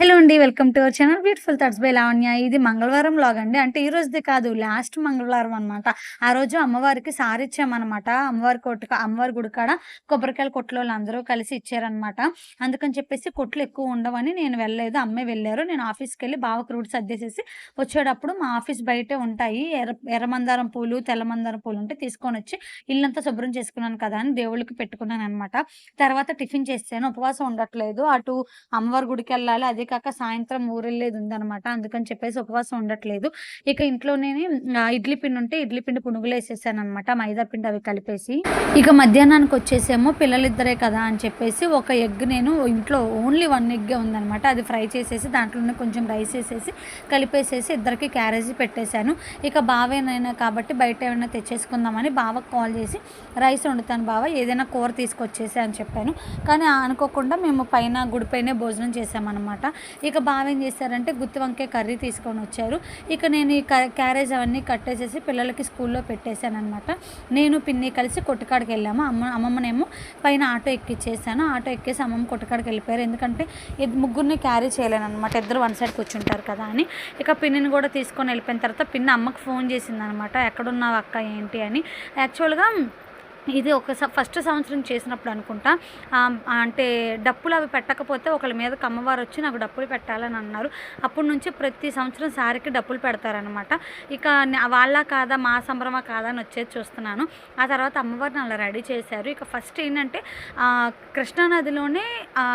Hello అండి welcome to our channel. Beautiful thoughts by Lavanya. ఇది మంగళవారం లాగ్ అండి. అంటే ఈ రోజుది కాదు లాస్ట్ మంగళవారం అనమాట ఆ రోజు అమ్మవారికి సారి ఇచ్చామన్నమాట. అమ్మవారి కొట్టు అమ్మవారి గుడి కాడ కొబ్బరికాయల కొట్లు అందరూ కలిసి ఇచ్చారనమాట అందుకని చెప్పేసి కొట్లు ఎక్కువ ఉండవని నేను వెళ్ళలేదు. అమ్మే వెళ్ళారు. నేను ఆఫీస్కి వెళ్ళి బావకు రూట్ సర్దేసేసి వచ్చేటప్పుడు మా ఆఫీస్ బయటే ఉంటాయి. ఎర్ర ఎర్రమందారం పూలు తెల్లమందారం పూలు ఉంటే తీసుకొని వచ్చి ఇల్లంతా శుభ్రం చేసుకున్నాను కదా అని దేవుళ్ళకి పెట్టుకున్నాను అనమాట తర్వాత టిఫిన్ చేశాను. ఉపవాసం ఉండట్లేదు. అటు అమ్మవారి గుడికి వెళ్ళాలి అదే కాక సాయంత్రం ఊరెళ్ళేది ఉందనమాట అందుకని చెప్పేసి ఉపవాసం ఉండట్లేదు. ఇక ఇంట్లోనే ఇడ్లీ పిండి ఉంటే ఇడ్లీ పిండి పునుగులు వేసేసాను అనమాట మైదా పిండి అవి కలిపేసి. ఇక మధ్యాహ్నానికి వచ్చేసేమో పిల్లలిద్దరే కదా అని చెప్పేసి ఒక ఎగ్ నేను ఇంట్లో ఓన్లీ వన్ ఎగ్గే ఉందనమాట అది ఫ్రై చేసేసి దాంట్లోనే కొంచెం రైస్ వేసేసి కలిపేసేసి ఇద్దరికి క్యారేజీ పెట్టేశాను. ఇక బావేనైనా కాబట్టి బయట ఏమైనా తెచ్చేసుకుందామని బావకు కాల్ చేసి రైస్ వండుతాను బావ ఏదైనా కూర తీసుకొచ్చేసి అని చెప్పాను. కానీ అనుకోకుండా మేము పైన గుడిపైనే భోజనం చేసామన్నమాట ఇక బావ ఏం చేశారంటే గుత్తి వంకాయ కర్రీ తీసుకొని వచ్చారు. ఇక నేను ఈ క్యారేజ్ అవన్నీ కట్టేసేసి పిల్లలకి స్కూల్లో పెట్టేశాను అనమాట నేను పిన్ని కలిసి కొట్టుకాడికి వెళ్ళాము. అమ్మ అమ్మమ్మనేమో పైన ఆటో ఎక్కిచ్చేసాను. ఆటో ఎక్కేసి అమ్మమ్మ కొట్టుకాడికి వెళ్ళిపోయారు. ఎందుకంటే ముగ్గురిని క్యారీ చేయలేను అనమాట ఇద్దరు వన్ సైడ్ కూర్చుంటారు కదా అని. ఇక పిన్నిని కూడా తీసుకొని వెళ్ళిపోయిన తర్వాత పిన్ని అమ్మకు ఫోన్ చేసింది అనమాట ఎక్కడున్నావు అక్క? ఏంటి? అని. యాక్చువల్గా ఇది ఒక స- ఫస్ట్ సంవత్సరం చేసినప్పుడు అనుకుంటా. అంటే డప్పులు అవి పెట్టకపోతే ఒకళ్ళ మీద అమ్మవారు వచ్చి నాకు డప్పులు పెట్టాలని అన్నారు. అప్పటి నుంచి ప్రతి సంవత్సరం సారికి డప్పులు పెడతారనమాట ఇక వాళ్ళ కాదా మా సంభ్రమ కాదా అని వచ్చేది చూస్తున్నాను. ఆ తర్వాత అమ్మవారిని అలా రెడీ చేశారు. ఇక ఫస్ట్ ఏంటంటే కృష్ణానదిలోనే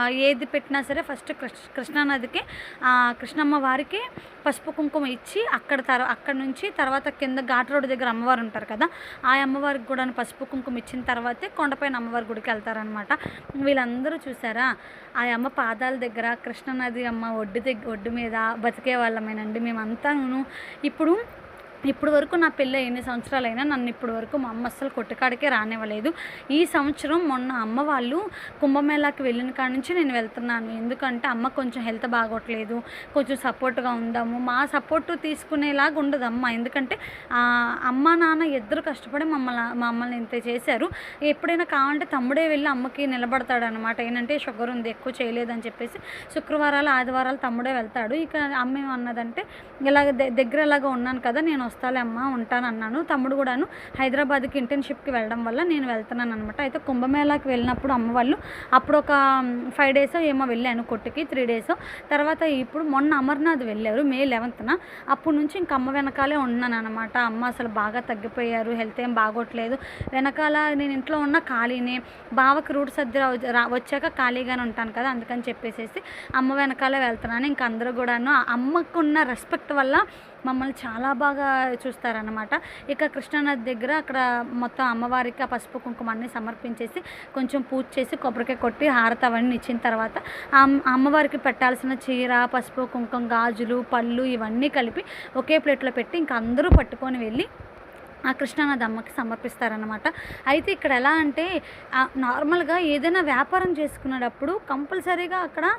ఏది పెట్టినా సరే ఫస్ట్ కృష్ణ కృష్ణానదికి కృష్ణమ్మ వారికి పసుపు కుంకుమ ఇచ్చి అక్కడ తర అక్కడ నుంచి తర్వాత కింద ఘాట్ రోడ్ దగ్గర అమ్మవారు ఉంటారు కదా ఆ అమ్మవారికి కూడా పసుపు కుంకుమ ఇచ్చిన తర్వాతే కొండపైన అమ్మవారి గుడికి వెళ్తారనమాట వీళ్ళందరూ చూసారా ఆ అమ్మ పాదాల దగ్గర కృష్ణనది అమ్మ ఒడ్డు దగ్గర ఒడ్డు మీద బతికే వాళ్ళమేనండి మేమంతాను ఇప్పుడు ఇప్పుడు వరకు నా పిల్ల ఎన్ని సంవత్సరాలైనా నన్ను ఇప్పుడు వరకు మా అమ్మ అస్సలు కొట్టుకాడికే రానివ్వలేదు. ఈ సంవత్సరం మొన్న అమ్మ వాళ్ళు కుంభమేళాకి వెళ్ళిన కాడ నుంచి నేను వెళ్తున్నాను. ఎందుకంటే అమ్మ కొంచెం హెల్త్ బాగోట్లేదు కొంచెం సపోర్ట్గా ఉందాము. మా సపోర్ట్ తీసుకునేలాగా ఉండదు అమ్మ. ఎందుకంటే అమ్మ నాన్న ఇద్దరు కష్టపడి మమ్మల్ని మమ్మల్ని ఇంత చేశారు. ఎప్పుడైనా కావాలంటే తమ్ముడే వెళ్ళి అమ్మకి నిలబడతాడు అనమాట ఏంటంటే షుగర్ ఉంది ఎక్కువ చేయలేదని చెప్పేసి శుక్రవారాలు ఆదివారాలు తమ్ముడే వెళ్తాడు. ఇక అమ్మ ఏమన్నదంటే ఇలాగ దగ్గర ఇలాగ ఉన్నాను కదా నేను వస్తాలే అమ్మ ఉంటాను అన్నాను తమ్ముడు కూడాను హైదరాబాద్కి ఇంటర్న్షిప్కి వెళ్ళడం వల్ల నేను వెళ్తున్నాను అనమాట అయితే కుంభమేళాకి వెళ్ళినప్పుడు అమ్మ వాళ్ళు అప్పుడు ఒక ఫైవ్ డేస్ ఏమో వెళ్ళాను కొట్టుకి త్రీ డేస్ తర్వాత ఇప్పుడు మొన్న అమర్నాథ్ వెళ్ళారు మే లెవెన్త్న అప్పటి నుంచి ఇంక అమ్మ వెనకాలే ఉన్నాను అనమాట అమ్మ అసలు బాగా తగ్గిపోయారు హెల్త్ ఏం బాగోట్లేదు. వెనకాల నేను ఇంట్లో ఉన్న ఖాళీనే బావకి రూట్ సర్ది వచ్చాక ఖాళీగానే ఉంటాను కదా అందుకని చెప్పేసేసి అమ్మ వెనకాలే వెళ్తున్నాను. ఇంక అందరూ కూడాను ఆ అమ్మకున్న రెస్పెక్ట్ వల్ల మమ్మల్ని చాలా బాగా చూస్తారనమాట ఇక కృష్ణానది దగ్గర అక్కడ మొత్తం అమ్మవారికి ఆ పసుపు కుంకుమ అన్నీ సమర్పించేసి కొంచెం పూజ చేసి కొబ్బరికాయ కొట్టి హారత అవన్నీ ఇచ్చిన తర్వాత ఆ అమ్మవారికి పెట్టాల్సిన చీర పసుపు కుంకుమ గాజులు పళ్ళు ఇవన్నీ కలిపి ఒకే ప్లేట్లో పెట్టి ఇంక అందరూ పట్టుకొని వెళ్ళి ఆ కృష్ణానది అమ్మకి సమర్పిస్తారనమాట అయితే ఇక్కడ ఎలా అంటే నార్మల్గా ఏదైనా వ్యాపారం చేసుకునేటప్పుడు కంపల్సరీగా అక్కడ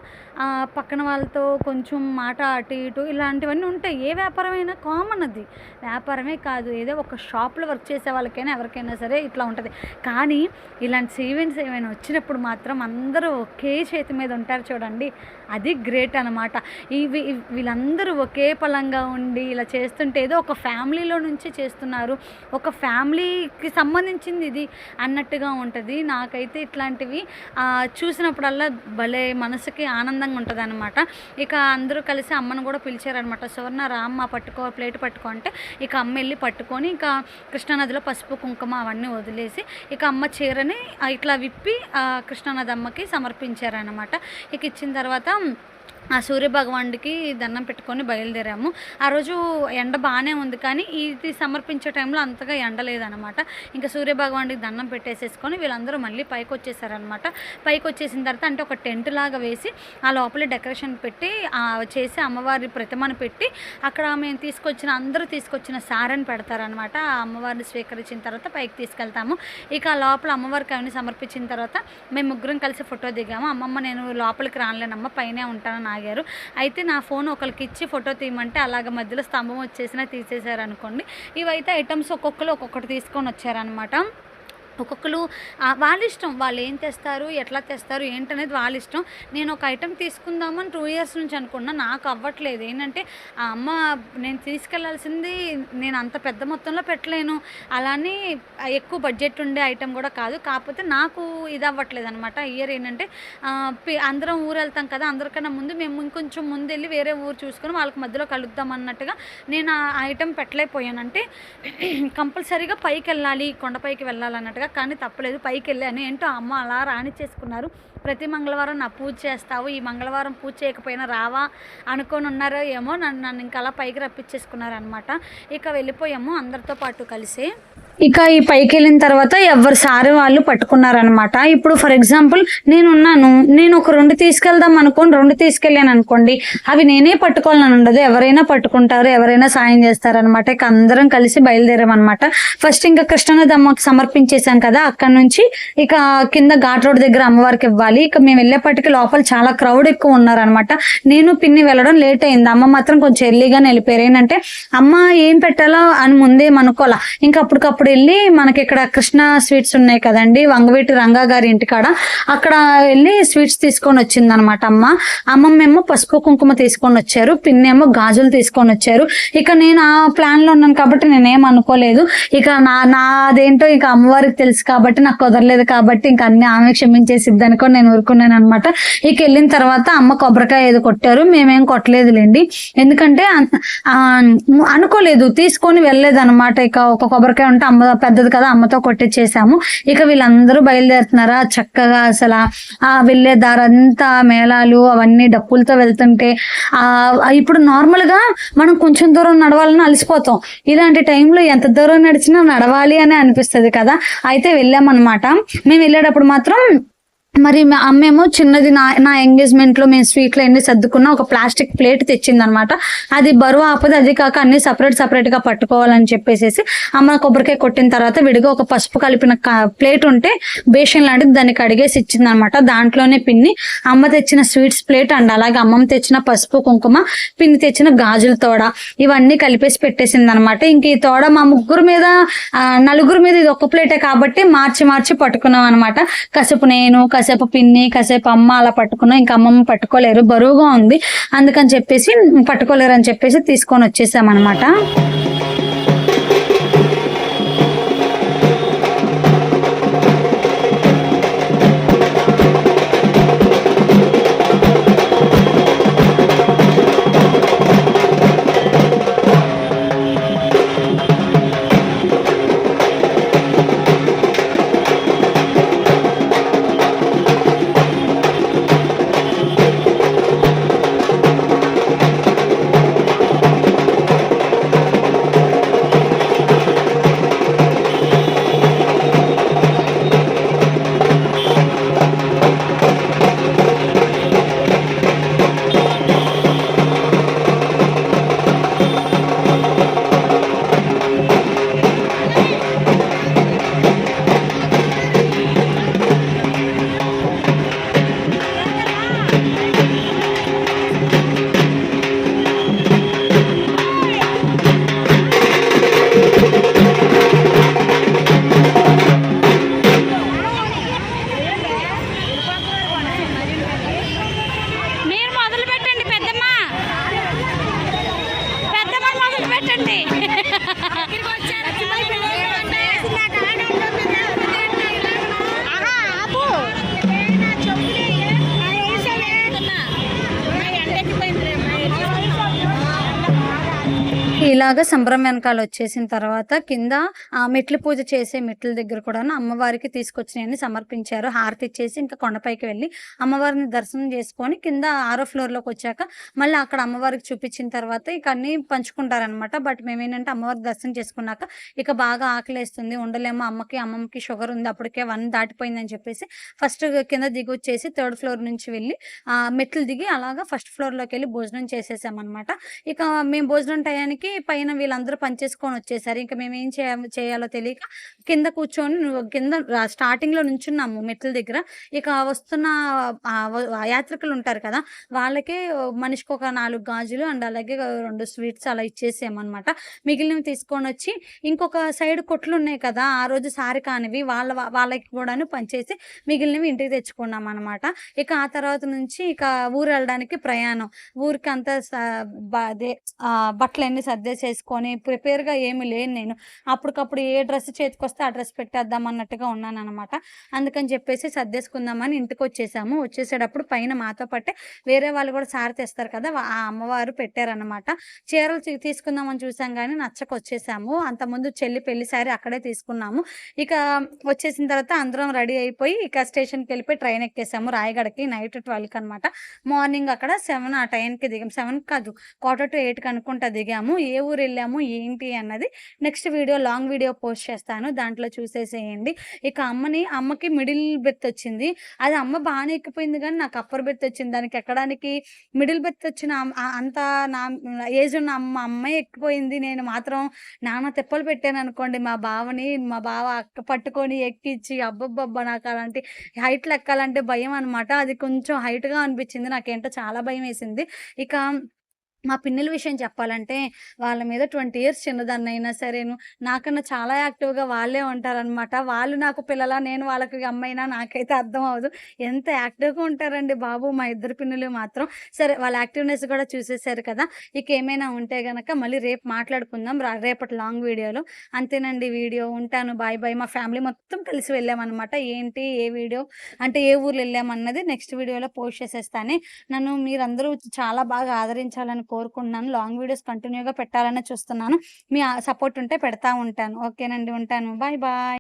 పక్కన వాళ్ళతో కొంచెం మాట అటు ఇటు ఇలాంటివన్నీ ఉంటాయి. ఏ వ్యాపారమైనా కామన్ అది. వ్యాపారమే కాదు. ఏదో ఒక షాప్లో వర్క్ చేసే వాళ్ళకైనా ఎవరికైనా సరే ఇట్లా ఉంటుంది. కానీ ఇలాంటి ఈవెంట్స్ ఏమైనా వచ్చినప్పుడు మాత్రం అందరూ ఒకే చేతి మీద ఉంటారు చూడండి. అది గ్రేట్ అనమాట ఇవి- వీళ్ళందరూ ఒకే పలంగా ఉండి ఇలా చేస్తుంటే ఏదో ఒక ఫ్యామిలీలో నుంచి చేస్తున్నారు. ఒక ఫ్యామిలీకి సంబంధించింది ఇది అన్నట్టుగా ఉంటుంది. నాకైతే ఇట్లాంటివి చూసినప్పుడల్లా భలే మనసుకి ఆనందంగా ఉంటుంది అనమాట ఇక అందరూ కలిసి అమ్మను కూడా పిలిచారనమాట సువర్ణ రామ్మ పట్టుకో ప్లేట్ పట్టుకో అంటే ఇక అమ్మ వెళ్ళి పట్టుకొని ఇక కృష్ణానదిలో పసుపు కుంకుమ అవన్నీ వదిలేసి ఇక అమ్మ చీరని ఇట్లా విప్పి కృష్ణానది అమ్మకి సమర్పించారనమాట ఇక ఇచ్చిన తర్వాత ఆ సూర్యభగవానుడికి దండం పెట్టుకొని బయలుదేరాము. ఆ రోజు ఎండ బాగానే ఉంది కానీ ఇది సమర్పించే టైంలో అంతగా ఎండ లేదనమాట ఇంకా సూర్యభగవానుడికి దండం పెట్టేసేసుకొని వీళ్ళందరూ మళ్ళీ పైకి వచ్చేసారనమాట పైకి వచ్చేసిన తర్వాత అంటే ఒక టెంట్ లాగా వేసి ఆ లోపల డెకరేషన్ పెట్టి చేసి అమ్మవారి ప్రతిమను పెట్టి అక్కడ మేము తీసుకొచ్చిన అందరూ తీసుకొచ్చిన సారని పెడతారనమాట ఆ అమ్మవారిని స్వీకరించిన తర్వాత పైకి తీసుకెళ్తాము. ఇక ఆ లోపల అమ్మవారికి అవన్నీ సమర్పించిన తర్వాత మేము ముగ్గురం కలిసి ఫోటో దిగాము. అమ్మమ్మ నేను లోపలికి రానులేనమ్మ పైనే ఉంటానని ఆగారు. అయితే నా ఫోన్ ఒకరికి ఇచ్చి ఫోటో తీయమంటే అలాగ మధ్యలో స్తంభం వచ్చేసినా తీసేశారు అనుకోండి ఇవైతే ఐటమ్స్ ఒక్కొక్కరు ఒక్కొక్కటి తీసుకొని వచ్చారనమాట ఒక్కొక్కరు వాళ్ళ ఇష్టం. వాళ్ళు ఏం తెస్తారు ఎట్లా తెస్తారు ఏంటనేది వాళ్ళ ఇష్టం. నేను ఒక ఐటెం తీసుకుందామని టూ ఇయర్స్ నుంచి అనుకున్నా నాకు అవ్వట్లేదు. ఏంటంటే ఆ అమ్మ నేను తీసుకెళ్ళాల్సింది నేను అంత పెద్ద మొత్తంలో పెట్టలేను. అలానే ఎక్కువ బడ్జెట్ ఉండే ఐటెం కూడా కాదు. కాకపోతే నాకు ఇది అవ్వట్లేదు అనమాట ఇయర్ ఏంటంటే అందరం ఊరు వెళ్తాం కదా అందరికన్నా ముందు మేము ఇంకొంచెం ముందు వెళ్ళి వేరే ఊరు చూసుకొని వాళ్ళకి మధ్యలో కలుద్దాం అన్నట్టుగా నేను ఆ ఐటెం పెట్టలేకపోయానంటే కంపల్సరీగా పైకి వెళ్ళాలి కొండపైకి వెళ్ళాలన్నట్టుగా కానీ తప్పలేదు పైకి వెళ్ళాను ఏంటో అమ్మ అలా రాణిచ్చేసుకున్నారు ప్రతి మంగళవారం నా పూజ చేస్తావు ఈ మంగళవారం పూజ చేయకపోయినా రావా? అనుకొని ఉన్నారో ఏమో నన్ను నన్ను ఇంకా అలా పైకి రప్పించేసుకున్నారు అనమాట ఇక వెళ్ళిపోయాము అందరితో పాటు కలిసి. ఇక ఈ పైకి వెళ్ళిన తర్వాత ఎవరి సారి వాళ్ళు పట్టుకున్నారనమాట ఇప్పుడు ఫర్ ఎగ్జాంపుల్ నేను ఉన్నాను నేను ఒక రెండు తీసుకెళ్దాం అనుకోని రెండు తీసుకెళ్ళాను అనుకోండి అవి నేనే పట్టుకోవాలని ఉండదు. ఎవరైనా పట్టుకుంటారు ఎవరైనా సాయం చేస్తారనమాట ఇక అందరం కలిసి బయలుదేరామన్నమాట. ఫస్ట్ ఇంకా కృష్ణనది అమ్మకి సమర్పించేసాం కదా అక్కడ నుంచి ఇక కింద ఘాట్ రోడ్ దగ్గర అమ్మవారికి ఇవ్వాలి. ఇక మేము వెళ్ళేపటికి లోపల చాలా క్రౌడ్ ఎక్కువ ఉన్నారనమాట నేను పిన్ని వెళ్ళడం లేట్ అయింది. అమ్మ మాత్రం కొంచెం ఎర్లీగానే వెళ్ళిపోయారు. ఏంటంటే అమ్మ ఏం పెట్టాలో అని ముందే అనుకోవాలా. ఇంకా అప్పటికప్పుడు వెళ్ళి మనకి ఇక్కడ కృష్ణ స్వీట్స్ ఉన్నాయి కదండి వంగవీటి రంగా గారి ఇంటికాడ. అక్కడ వెళ్ళి స్వీట్స్ తీసుకొని వచ్చింది అనమాట అమ్మ. అమ్మమ్మ ఏమో పసుపు కుంకుమ తీసుకొని వచ్చారు పిన్నేమో గాజులు తీసుకొని వచ్చారు ఇక నేను ఆ ప్లాన్లో ఉన్నాను కాబట్టి నేనేం అనుకోలేదు. ఇక నా నాదేంటో ఇక అమ్మవారికి తెలుసు కాబట్టి నాకు కుదరలేదు కాబట్టి ఇంక అన్ని ఆమె క్షమించేసిద్ది అనుకో నేను ఊరుకున్నాను అనమాట ఇక వెళ్ళిన తర్వాత అమ్మ కొబ్బరికాయ ఏదో కొట్టారు మేమేం కొట్టలేదులేండి. ఎందుకంటే అనుకోలేదు తీసుకొని వెళ్ళలేదు అనమాట ఇక ఒక కొబ్బరికాయ ఉంటే అమ్మ పెద్దది కదా అమ్మతో కొట్టించేసాము ఇక వీళ్ళందరూ బయలుదేరుతున్నారా? చక్కగా అసలు ఆ వెళ్ళే దారంతా మేళాలు అవన్నీ డప్పులతో వెళ్తుంటే ఆ ఇప్పుడు నార్మల్గా మనం కొంచెం దూరం నడవాలని అలసిపోతాం. ఇలాంటి టైంలో ఎంత దూరం నడిచినా నడవాలి అని అనిపిస్తుంది కదా. అయితే వెళ్ళామన్నమాట. మేము వెళ్ళేటప్పుడు మాత్రం మరి మా అమ్మేమో చిన్నది నా నా ఎంగేజ్మెంట్లో మేము స్వీట్లు అన్ని సర్దుకున్న ఒక ప్లాస్టిక్ ప్లేట్ తెచ్చింది అనమాట అది బరువు ఆపదు అది కాక అన్ని సపరేట్ సపరేట్గా పట్టుకోవాలని చెప్పేసి అమ్మ కొబ్బరికాయ కొట్టిన తర్వాత విడిగా ఒక పసుపు కలిపిన ప్లేట్ ఉంటే బేషన్ లాంటిది దానికి అడిగేసి ఇచ్చింది అనమాట దాంట్లోనే పిన్ని అమ్మ తెచ్చిన స్వీట్స్ ప్లేట్ అండ్ అలాగే అమ్మమ్మ తెచ్చిన పసుపు కుంకుమ పిన్ని తెచ్చిన గాజుల తోడ ఇవన్నీ కలిపేసి పెట్టేసింది అనమాట ఇంక ఈ తోడ మా ముగ్గురు మీద నలుగురు మీద ఇది ఒక ప్లేటే కాబట్టి మార్చి మార్చి పట్టుకున్నాం అనమాట కసుపు నేను పిన్ని కాసేపు అమ్మ అలా పట్టుకున్నాం. ఇంకా అమ్మమ్మ పట్టుకోలేరు. బరువుగా ఉంది. అందుకని చెప్పేసి పట్టుకోలేరు అని చెప్పేసి తీసుకొని వచ్చేసాం ఇలాగ సంబరం వెనకాల వచ్చేసిన తర్వాత కింద ఆ మెట్లు పూజ చేసే మెట్ల దగ్గర కూడా అమ్మవారికి తీసుకొచ్చినవన్నీ సమర్పించారు. హారతి ఇచ్చేసి ఇంకా కొండపైకి వెళ్ళి అమ్మవారిని దర్శనం చేసుకొని కింద ఆరో ఫ్లోర్లోకి వచ్చాక మళ్ళీ అక్కడ అమ్మవారికి చూపించిన తర్వాత ఇక అన్ని పంచుకుంటారనమాట బట్ మేమేంటంటే అమ్మవారి దర్శనం చేసుకున్నాక ఇక బాగా ఆకలేస్తుంది. ఉండలేమో అమ్మకి అమ్మమ్మకి షుగర్ ఉంది అప్పటికే వన్ దాటిపోయిందని చెప్పేసి ఫస్ట్ కింద దిగి వచ్చేసి థర్డ్ ఫ్లోర్ నుంచి వెళ్ళి ఆ మెట్లు దిగి అలాగా ఫస్ట్ ఫ్లోర్లోకి వెళ్ళి భోజనం చేసేసామన్నమాట. ఇక మేము భోజనం టయానికి పైన వీళ్ళందరూ పనిచేసుకొని వచ్చేసారు. ఇంకా మేము ఏం చేయాలో తెలియక కింద కూర్చొని కింద స్టార్టింగ్లో నుంచున్నాము మెట్ల దగ్గర. ఇక వస్తున్న యాత్రికులు ఉంటారు కదా వాళ్ళకే మనిషికి ఒక నాలుగు గాజులు అండ్ అలాగే రెండు స్వీట్స్ అలా ఇచ్చేసామన్నమాట మిగిలినవి తీసుకొని వచ్చి ఇంకొక సైడ్ కొట్లు ఉన్నాయి కదా ఆ రోజు సారి కానివి వాళ్ళ వాళ్ళకి కూడాను పనిచేసి మిగిలినవి ఇంటికి తెచ్చుకున్నాం అనమాట ఇక ఆ తర్వాత నుంచి ఇక ఊరు వెళ్ళడానికి ప్రయాణం. ఊరికి అంతా బట్టలన్నీ సర్దే అదే ప్రిపేర్గా ఏమి లేను నేను. అప్పటికప్పుడు ఏ డ్రెస్ చేతికి వస్తే ఆ డ్రెస్ పెట్టేద్దాం అన్నట్టుగా ఉన్నాను అనమాట అందుకని చెప్పేసి సర్దేసుకుందామని ఇంటికి వచ్చేసాము వచ్చేసేటప్పుడు పైన మాతో పట్టే వేరే వాళ్ళు కూడా సారి తెస్తారు కదా ఆ అమ్మవారు పెట్టారనమాట చీరలు తీసుకుందామని చూసాం కానీ నచ్చక వచ్చేసాము అంతకుముందు చెల్లి పెళ్ళి సారీ అక్కడే తీసుకున్నాము. ఇక వచ్చేసిన తర్వాత అందరం రెడీ అయిపోయి ఇక స్టేషన్కి వెళ్ళిపోయి ట్రైన్ ఎక్కేసాము. రాయగడకి నైట్ ట్వెల్వ్కి అనమాట మార్నింగ్ అక్కడ సెవెన్ ఆ టైంకి దిగాం. సెవెన్ కాదు క్వార్టర్ టు ఎయిట్కి అనుకుంటా దిగాము. ఏ ఊరు వెళ్ళాము ఏంటి అన్నది next video long video post చేస్తాను. దాంట్లో చూసేసేయండి. ఇక అమ్మని అమ్మకి మిడిల్ బెత్ వచ్చింది. అది అమ్మ బాగానే ఎక్కిపోయింది కానీ నాకు అప్పర్ బెత్ వచ్చింది. దానికి ఎక్కడానికి మిడిల్ బెర్త్ వచ్చిన అంత నా ఏజ్ ఉన్న అమ్మ అమ్మాయి ఎక్కిపోయింది. నేను మాత్రం నాన్న తిప్పలు పెట్టాను అనుకోండి మా బావని మా బావ అక్క పట్టుకొని ఎక్కించి అబ్బబ్బబ్బా నాకు అలాంటి హైట్లు ఎక్కాలంటే భయం అనమాట అది కొంచెం హైట్గా అనిపించింది. నాకేంటో చాలా భయం వేసింది. ఇక మా పిన్నుల విషయం చెప్పాలంటే వాళ్ళ మీద ట్వంటీ ఇయర్స్ చిన్నదాన్ని అయినా సరేను. నాకన్నా చాలా యాక్టివ్గా వాళ్ళే ఉంటారనమాట వాళ్ళు నాకు పిల్లల నేను వాళ్ళకి అమ్మైనా నాకైతే అర్థం అవ్వదు. ఎంత యాక్టివ్గా ఉంటారండి బాబు మా ఇద్దరు పిన్నులు మాత్రం. సరే వాళ్ళ యాక్టివ్నెస్ కూడా చూసేసారు కదా. ఇక ఏమైనా ఉంటే గనక మళ్ళీ రేపు మాట్లాడుకుందాం. రా- రేపటి లాంగ్ వీడియోలో. అంతేనండి వీడియో. ఉంటాను. Bye bye. మా ఫ్యామిలీ మొత్తం కలిసి వెళ్ళామన్నమాట. ఏంటి ఏ వీడియో? అంటే ఏ ఊర్లో వెళ్ళామన్నది నెక్స్ట్ వీడియోలో పోస్ట్ చేసేస్తాను. నన్ను మీరందరూ చాలా బాగా ఆదరించాలని కోరుకుంటున్నాను. లాంగ్ వీడియోస్ కంటిన్యూగా పెట్టాలని చూస్తున్నాను. మీ సపోర్ట్ ఉంటే పెడతా ఉంటాను. ఓకేనండి ఉంటాను. Bye bye.